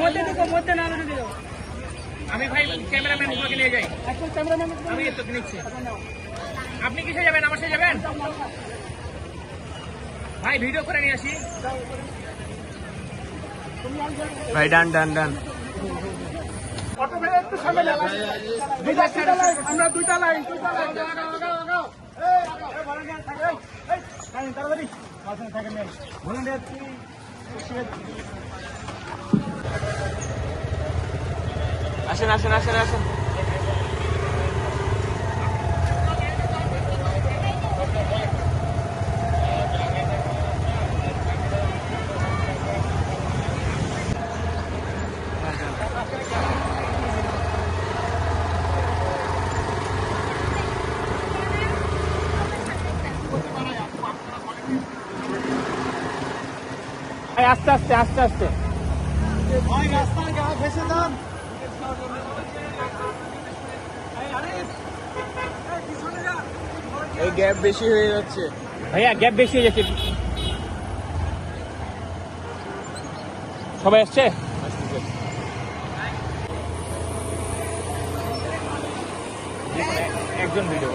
মধ্যে ঢুকো মধ্যে না ঢুকে যাও আমি ভাই ক্যামেরাম্যান গুলোকে নিয়ে যাই এখন ক্যামেরাম্যান আমি তো নিচ্ছি আপনি কিসে যাবেন আমার সাথে যাবেন ভাই ভিডিও করে নিয়ে আসি ভাই ডান ডান ডান আমরা দুইটা লাইন দুইটা লাইন তাড়াতাড়ি Hacen, hacen, hacen, hacen. আস্তে আস্তে আস্তে আস্তে। ভাই রাস্তার গা এই গ্যাপ বেশি হয়ে যাচ্ছে। ভাইয়া গ্যাপ বেশি হয়ে যাচ্ছে। সবাই আসছে? একজন ভিডিও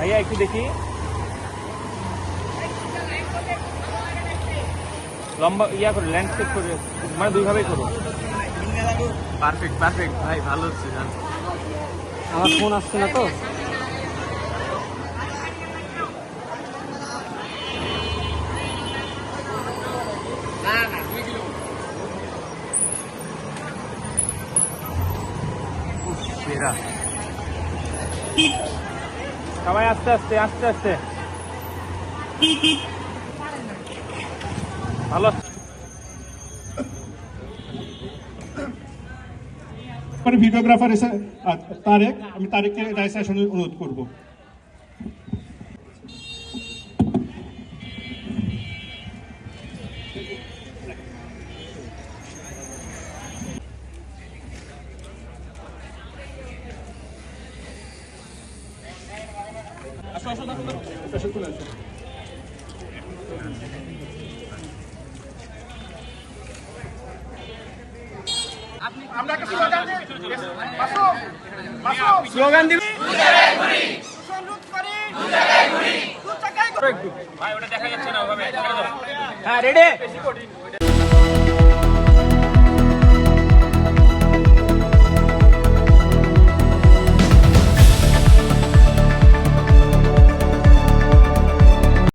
ভাইয়া একটু দেখি। লম্বা ইয়া করে ল্যান্ডস্কেপ করে মানে দুইভাবেই করো। পারফেক্ট পারফেক্ট ভাই ভালো হচ্ছে জান আমার ফোন আসছে না তো? সেরা। সবাই আস্তে আস্তে আস্তে আস্তে। ভালো ভিডিওগ্রাফার এসে তারেক আমি তারেককে রাইস আসনে অনুরোধ করব। আসো, চলে আমরা স্লোগান দিবি ভাই ওটা দেখা যাচ্ছে না ওভাবে। হ্যাঁ রেডি